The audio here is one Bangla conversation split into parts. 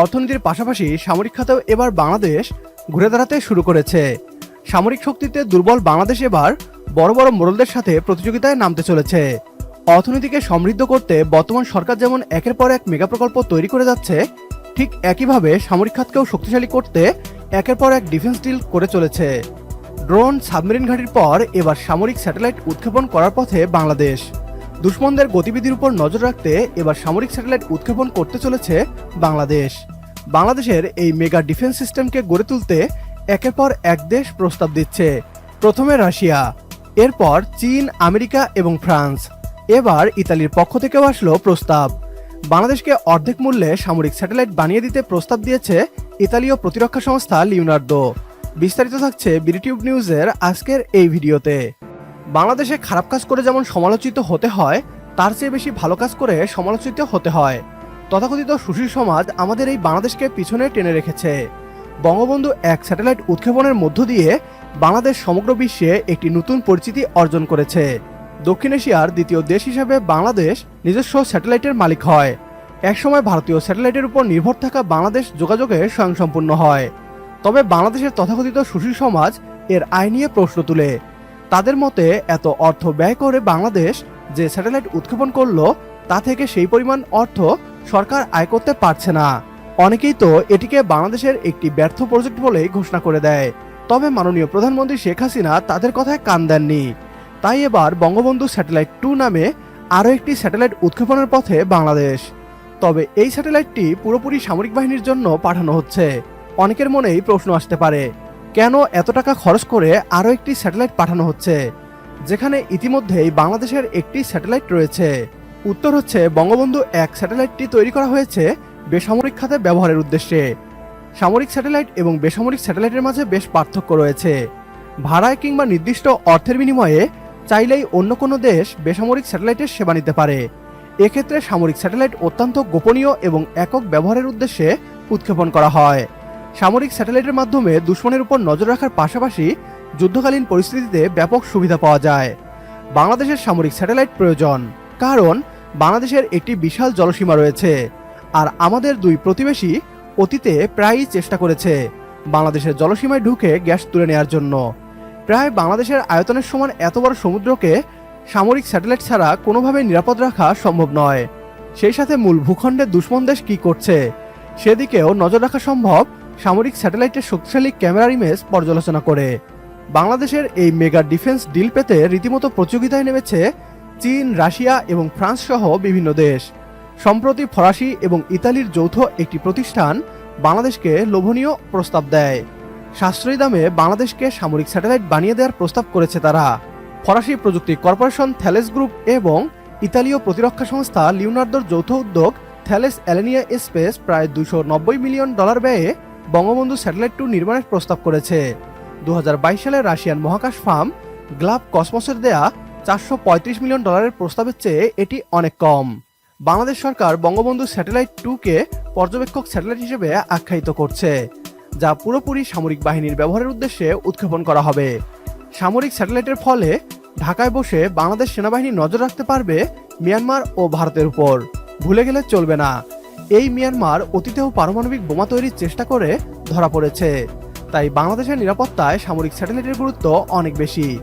অর্থনীতির পাশাপাশি সামরিক খাতেও এবার বাংলাদেশ ঘুরে দাঁড়াতে শুরু করেছে। সামরিক শক্তিতে দুর্বল বাংলাদেশ এবার বড় বড় মোড়লদের সাথে প্রতিযোগিতায় নামতে চলেছে। অর্থনীতিকে সমৃদ্ধ করতে বর্তমান সরকার যেমন একের পর এক মেগা প্রকল্প তৈরি করে যাচ্ছে, ঠিক একইভাবে সামরিক খাতকেও শক্তিশালী করতে একের পর এক ডিফেন্স ডিল করে চলেছে। ড্রোন সাবমেরিন ঘাঁটির পর এবার সামরিক স্যাটেলাইট উৎক্ষেপণ করার পথে বাংলাদেশ। দুশ্মনদের গতিবিধির উপর নজর রাখতে এবার সামরিক স্যাটেলাইট উৎক্ষেপণ করতে চলেছে বাংলাদেশ। বাংলাদেশের এই মেগা ডিফেন্স সিস্টেমকে গড়ে তুলতে একের পর এক দেশ প্রস্তাব দিচ্ছে। প্রথমে রাশিয়া, এরপর চীন, আমেরিকা এবং ফ্রান্স। এবার ইতালির পক্ষ থেকেও আসলো প্রস্তাব। বাংলাদেশকে অর্ধেক মূল্যে সামরিক স্যাটেলাইট বানিয়ে দিতে প্রস্তাব দিয়েছে ইতালীয় প্রতিরক্ষা সংস্থা লিওনার্দো। বিস্তারিত থাকছে বিডিটিউব নিউজের আজকের এই ভিডিওতে। বাংলাদেশে খারাপ কাজ করে যেমন সমালোচিত হতে হয়, তার চেয়ে বেশি ভালো কাজ করে সমালোচিত হতে হয়। তথাকথিত সুশীল সমাজ আমাদের এই বাংলাদেশকে পিছনে টেনে রেখেছে। বঙ্গবন্ধু এক স্যাটেলাইট উৎক্ষেপণের মধ্য দিয়ে বাংলাদেশ সমগ্র বিশ্বে একটি নতুন পরিচিতি অর্জন করেছে। দক্ষিণ এশিয়ার দ্বিতীয় দেশ হিসেবে বাংলাদেশ নিজস্ব স্যাটেলাইটের মালিক হয়। একসময় ভারতীয় স্যাটেলাইটের উপর নির্ভর থাকা বাংলাদেশ যোগাযোগে স্বয়ংসম্পূর্ণ হয়। তবে বাংলাদেশের তথাকথিত সুশীল সমাজ এর আয় নিয়ে প্রশ্ন তুলে। তাদের মতে এত অর্থ ব্যয় করে বাংলাদেশ যে স্যাটেলাইট উৎক্ষেপণ করল, তা থেকে সেই পরিমাণ অর্থ সরকার আয় করতে পারছে না। অনেকেই তো এটিকে বাংলাদেশের একটি ব্যর্থ প্রজেক্ট বলেই ঘোষণা করে দেয়। তবে মাননীয় প্রধানমন্ত্রী শেখ হাসিনা তাদের কথায় কান দেননি। তাই এবার বঙ্গবন্ধু স্যাটেলাইট টু নামে আরও একটি স্যাটেলাইট উৎক্ষেপণের পথে বাংলাদেশ। তবে এই স্যাটেলাইটটি পুরোপুরি সামরিক বাহিনীর জন্য পাঠানো হচ্ছে। অনেকের মনেই প্রশ্ন আসতে পারে কেন এত টাকা খরচ করে আরও একটি স্যাটেলাইট পাঠানো হচ্ছে? যেখানে ইতিমধ্যেই বাংলাদেশের একটি স্যাটেলাইট রয়েছে। উত্তর হচ্ছে, বঙ্গবন্ধু এক স্যাটেলাইটটি তৈরি করা হয়েছে বেসামরিক খাতে ব্যবহারের উদ্দেশ্যে। সামরিক স্যাটেলাইট এবং বেসামরিক স্যাটেলাইটের মাঝে বেশ পার্থক্য রয়েছে। ভাড়ায় কিংবা নির্দিষ্ট অর্থের বিনিময়ে চাইলেই অন্য কোনো দেশ বেসামরিক স্যাটেলাইটের সেবা নিতে পারে। এক্ষেত্রে সামরিক স্যাটেলাইট অত্যন্ত গোপনীয় এবং একক ব্যবহারের উদ্দেশ্যে উৎক্ষেপণ করা হয়। সামরিক স্যাটেলাইটের মাধ্যমে দুশ্মনের উপর নজর রাখার পাশাপাশি যুদ্ধকালীন পরিস্থিতিতে ব্যাপক সুবিধা পাওয়া যায়। বাংলাদেশের সামরিক স্যাটেলাইট প্রয়োজন, কারণ বাংলাদেশের একটি বিশাল জলসীমা রয়েছে, আর আমাদের দুই প্রতিবেশী অতীতে প্রায়ই চেষ্টা করেছে বাংলাদেশের জলসীমায় ঢুকে গ্যাস তুলে নেওয়ার জন্য। প্রায় বাংলাদেশের আয়তনের সমান এত বড় সমুদ্রকে সামরিক স্যাটেলাইট ছাড়া কোনোভাবে নিরাপদ রাখা সম্ভব নয়। সেই সাথে মূল ভূখণ্ডের দুশ্মন দেশ কি করছে, সেদিকেও নজর রাখা সম্ভব সামরিক স্যাটেলাইটের শক্তিশালী ক্যামেরার ইমেজ পর্যালোচনা করে। বাংলাদেশের এই মেগা ডিফেন্স ডিল পেতে রীতিমতো প্রতিযোগিতায় নেমেছে চীন, রাশিয়া এবং ফ্রান্স সহ বিভিন্ন দেশ। সম্প্রতি ফরাসি এবং ইতালির যৌথ একটি প্রতিষ্ঠান বাংলাদেশকে লোভনীয় প্রস্তাব দেয়। সাশ্রয়ী দামে বাংলাদেশকে সামরিক স্যাটেলাইট বানিয়ে দেওয়ার প্রস্তাব করেছে তারা। ফরাসি প্রযুক্তি কর্পোরেশন থ্যালেস গ্রুপ এবং ইতালীয় প্রতিরক্ষা সংস্থা লিওনার্দোর যৌথ উদ্যোগ থ্যালেস অ্যালেনিয়া স্পেস প্রায় দুশো মিলিয়ন ডলার ব্যয়ে বঙ্গবন্ধু স্যাটেলাইট টু নির্মাণের প্রস্তাব করেছে। দু হাজার বাইশ সালে রাশিয়ান মহাকাশ ফার্ম গ্লাব কসমসের দেয়া চারশো পঁয়ত্রিশ মিলিয়ন ডলারের প্রস্তাবের চেয়ে এটি অনেক কম। বাংলাদেশ সরকার বঙ্গবন্ধু স্যাটেলাইট টুকে পর্যবেক্ষক স্যাটেলাইট হিসেবে আখ্যায়িত করছে, যা পুরোপুরি সামরিক বাহিনীর ব্যবহারের উদ্দেশ্যে উৎক্ষেপণ করা হবে। সামরিক স্যাটেলাইটের ফলে ঢাকায় বসে বাংলাদেশ সেনাবাহিনী নজর রাখতে পারবে মিয়ানমার ও ভারতের উপর। ভুলে গেলে চলবে না। এই মিয়ানমার অতীতেও পারমাণবিক বোমা তৈরির চেষ্টা করে ধরা পড়েছে। তাই বাংলাদেশের নিরাপত্তায় সামরিক স্যাটেলাইটের গুরুত্ব অনেক বেশি।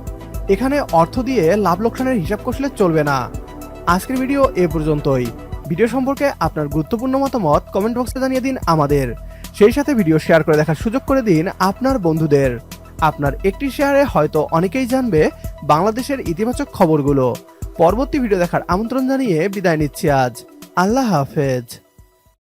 এখানে অর্থ দিয়ে লাভ লোকসানের হিসাব কষলে চলবে না। আজকের ভিডিও এ পর্যন্তই। ভিডিও সম্পর্কে আপনার গুরুত্বপূর্ণ মতামত কমেন্ট বক্সে জানিয়ে দিন আমাদের। সেই সাথে ভিডিও শেয়ার করে দেখার সুযোগ করে দিন আপনার বন্ধুদের। আপনার একটি শেয়ারে হয়তো অনেকেই জানবে বাংলাদেশের ইতিবাচক খবরগুলো। পরবর্তী ভিডিও দেখার আমন্ত্রণ জানিয়ে বিদায় নিচ্ছি আজ। আল্লাহ হাফেজ।